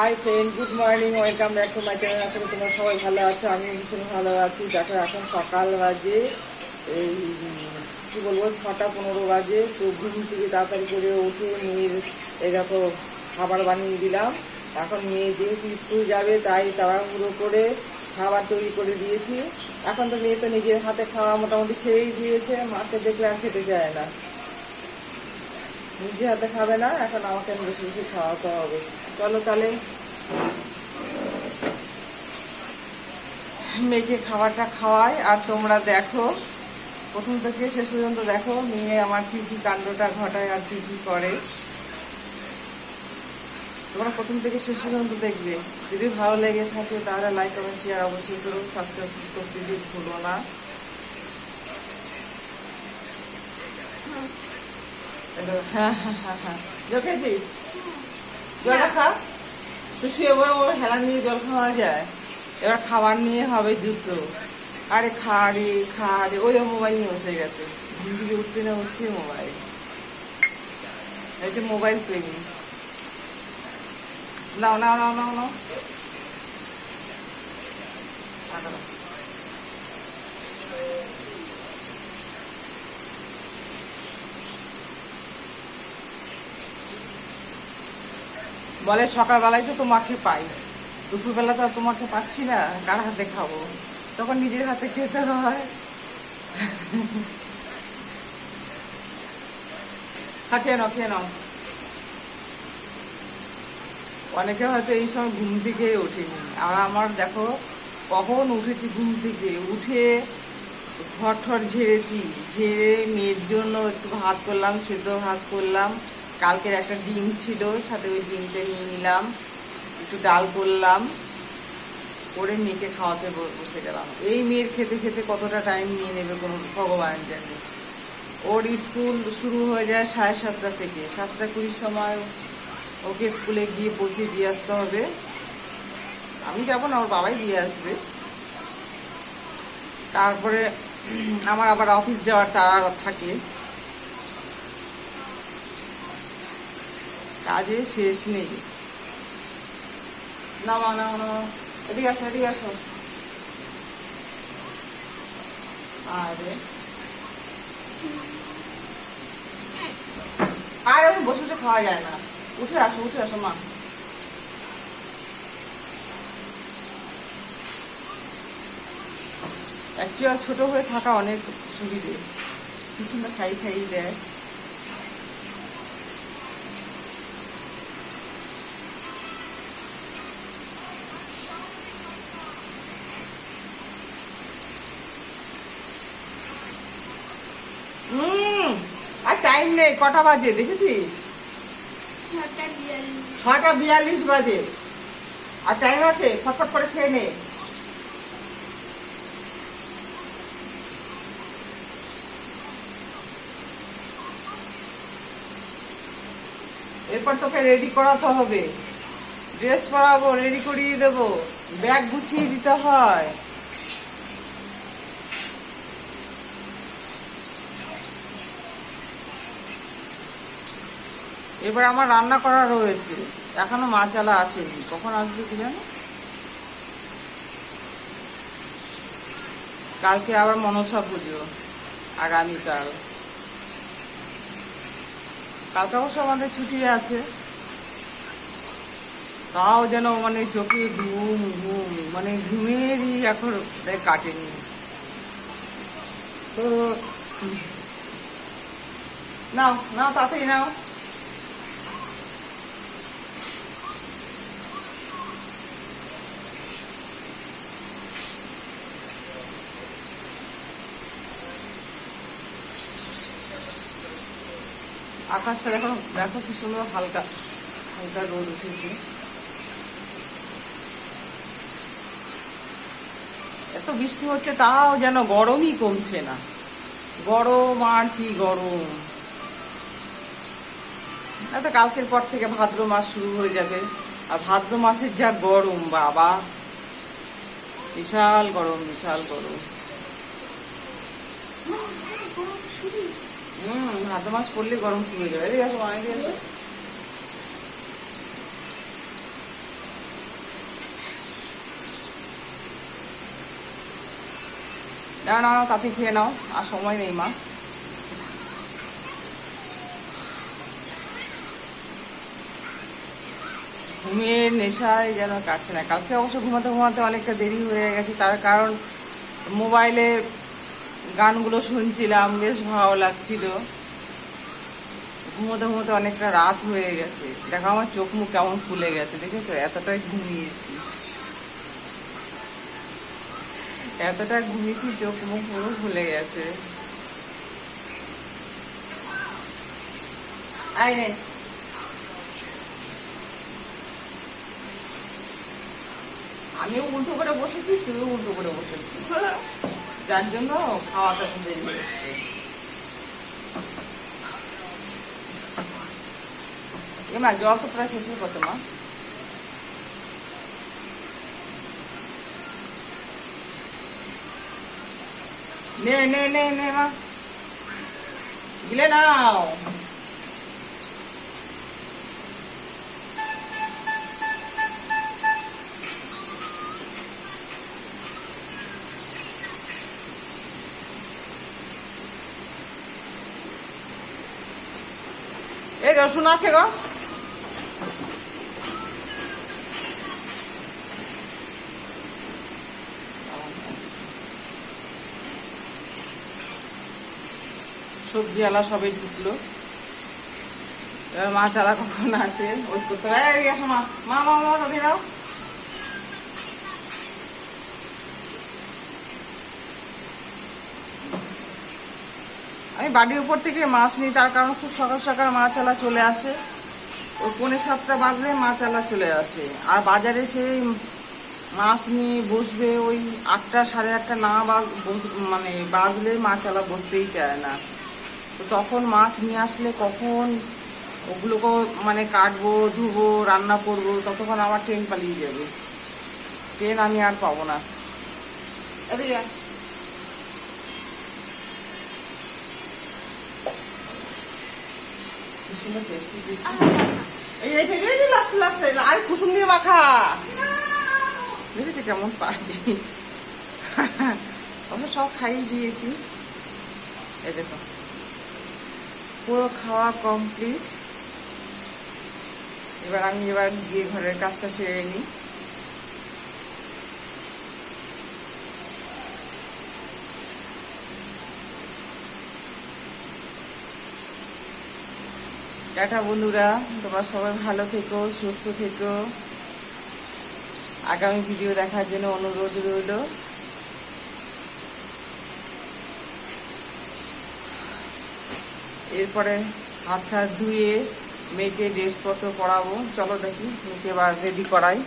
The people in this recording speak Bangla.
Hi friend good morning welcome back to my channel আশা করি তোমরা সবাই ভালো আছো। আমি ভীষণ ভালো আছি। দেখো, এখন সকাল বাজে। এই, কী বলব, ছটা পনেরো বাজে। তো ঘুম থেকে তাড়াতাড়ি করে উঠে মেয়ের, এই দেখো, খাবার বানিয়ে দিলাম। এখন মেয়ে যেহেতু স্কুল যাবে, তাই তাড়াহুড়ো করে খাবার তৈরি করে দিয়েছি। এখন তো মেয়ে তো নিজের হাতে খাওয়া মোটামুটি ছেড়েই দিয়েছে। মাকে দেখলে আর খেতে চায় না। নিজে হাতে খাবে না, এখন আমাকে বেশি বেশি খাওয়াতে হবে। চলো তাহলে। মেয়েকে খাবারটা খাওয়াই, আর তোমরা দেখো। প্রথম থেকে শেষ পর্যন্ত দেখো, মেয়ে আমার কি কি কাণ্ডটা ঘটায় আর কি কি করে। তোমরা প্রথম থেকে শেষ পর্যন্ত দেখবে। যদি ভালো লেগে থাকে, তাহলে লাইক কমেন্ট শেয়ার অবশ্যই করো। সাবস্ক্রাইব করতে ভুলো না। এবার খাবার নিয়ে হবে জুতো। আরে খা রে খা রে। ওই মোবাইল নিয়ে বসে গেছে। ঘুম উঠতে না উঠতে মোবাইল। এই মোবাইল প্রেমী। নাও নাও নাও নাও নাও টাকা দাও। বলে সকালবেলায় তো তোমাকে পাই। দুপুরবেলা তো তোমাকে পাচ্ছি না। কার হাতে খাব? তখন নিজের হাতে খেতে হয়। খেয়ে নাও খেয়ে নাও। অনেকে হয়তো এই সময় ঘুম থেকে ওঠেনি। আর আমার দেখো, কখন উঠেছি ঘুম থেকে? উঠে ঘর ঝেড়েছি। ঝেড়ে মেয়ের জন্য একটু ভাত করলাম, সেদ্ধ ভাত করলাম। কালকের একটা ডিম ছিল, সাথে ওই ডিমটা নিয়ে নিলাম, একটু ডাল করলাম, করে মেয়েকে খাওয়াতে বসে গেলাম। এই মেয়ের খেতে খেতে কতটা টাইম নিয়ে নেবে কোনো ভগবান জানে। ওর স্কুল শুরু হয়ে যায় সাড়ে সাতটা থেকে। সাতটা কুড়ির সময় ওকে স্কুলে গিয়ে পৌঁছে দিয়ে আসতে হবে। আমি যাব না, ওর বাবাই দিয়ে আসবে। তারপরে আমার আবার অফিস যাওয়ার তারা থাকে। কাজে শেষ নেই। নামা নামা নামা এদিকে আরে। আর আমি বসে বসে খাওয়া যায় না। উঠে আসো উঠে আসো, মা। অ্যাকচুয়াল ছোট হয়ে থাকা অনেক সুবিধে। সুন্দর খাই খাই, দেয় হুম আর টাইম নেই কটা বাজে দেখেছিস? ছটা বিয়াল্লিশ। বাজে। আর টাইম আছে? ফটফট করে খেয়ে নে। এরপর তোকে রেডি করাতে হবে। ড্রেস পরাবো রেডি করিয়ে দেবো। ব্যাগ গুছিয়ে দিতে হয়। এবার আমার রান্না করা রয়েছে। এখনও মাছালা আসেনি। কখন আসবে কি জানো? কালকে আবার মনসা পুজো আগামীকাল কালকে অবশ্য আমাদের ছুটি আছে। তাও যেন মানে চোখে ঘুম ঘুম মানে ঘুমেরই এখন কাটেনি। তো, নাও নাও, তাড়াতাড়ি নাও। আকাশটা দেখো দেখো কি সুন্দর হালকা হালকা রোদ উঠেছে। এত বৃষ্টি হচ্ছে, তাও যেন গরমই কমছে না। গরম আর কি গরম। এত কালকের পর থেকে ভাদ্র মাস শুরু হয়ে যাবে, আর ভাদ্র মাসের যা গরম, বাবা। বিশাল গরম বিশাল গরম। হুম মানে ভাদ্র মাছ পড়লে গরম শুরু যাবে। অনেক আছে। না না না তাতে খেয়ে নাও। আর সময় নেই, মা। ঘুমের নেশায় যেন কাটছে না। কালকে অবশ্য ঘুমাতে ঘুমাতে অনেকটা দেরি হয়ে গেছে। তার কারণ মোবাইলে গানগুলো শুনছিলাম, বেশ ভালো লাগছিল। ঘুমোতে ঘুমোতে অনেকটা রাত হয়ে গেছে। দেখো আমার চোখ মুখ কেমন ফুলে গেছে, দেখেছ? এতটাই ঘুমিয়েছি। এতটা ঘুমিয়েছি, চোখ মুখ পুরো ফুলে গেছে। আমিও উল্টো করে বসেছি, তুইও উল্টো করে বসেছিস। যার জন্য খাওয়াটা দেরি এ জল তো প্রায় শেষের কথা মা। নে নে নে নে মা। গিলে নাও। রসুন আছে গো। সবজি আলা সবাই ঢুকলো। এবার মাছ আলা কখন আসে? ওই করতে হয় মা। মা মা মা দাও আমি বাড়ির উপর থেকে মাছ নিই, তার কারণ খুব সকাল সকাল মাছ আলা চলে আসে। ওই পৌনে সাতটা বাজলে মাছ আলা চলে আসে। আর বাজারে সেই মাছ নিয়ে বসবে, ওই আটটা সাড়ে আটটা না বাজ মানে বাজলে মাছ আলা বসতেই চায় না। তো তখন মাছ নিয়ে আসলে কখন ওগুলোকে মানে কাটবো, ধুবো, রান্না করব, ততক্ষণ আমার ট্রেন পালিয়ে যাবে। ট্রেন আমি আর পাবো না। এদিকে কেমন পাচ্ছি। আমরা সব খাইয়ে দিয়েছি। এ দেখো। পুরো খাওয়া কমপ্লিট এবার আমি এবার গিয়ে ঘরের কাজটা সেরে নিই। টাটা বন্ধুরা, তোমরা সবাই ভালো থেকো, সুস্থ থেকো। আগামী ভিডিও দেখার জন্য অনুরোধ রইল। এরপরে হাত হাত ধুয়ে মেয়েকে ড্রেসপত্র পরাবো। চলো দেখি, মেয়েকে এবার রেডি করাই।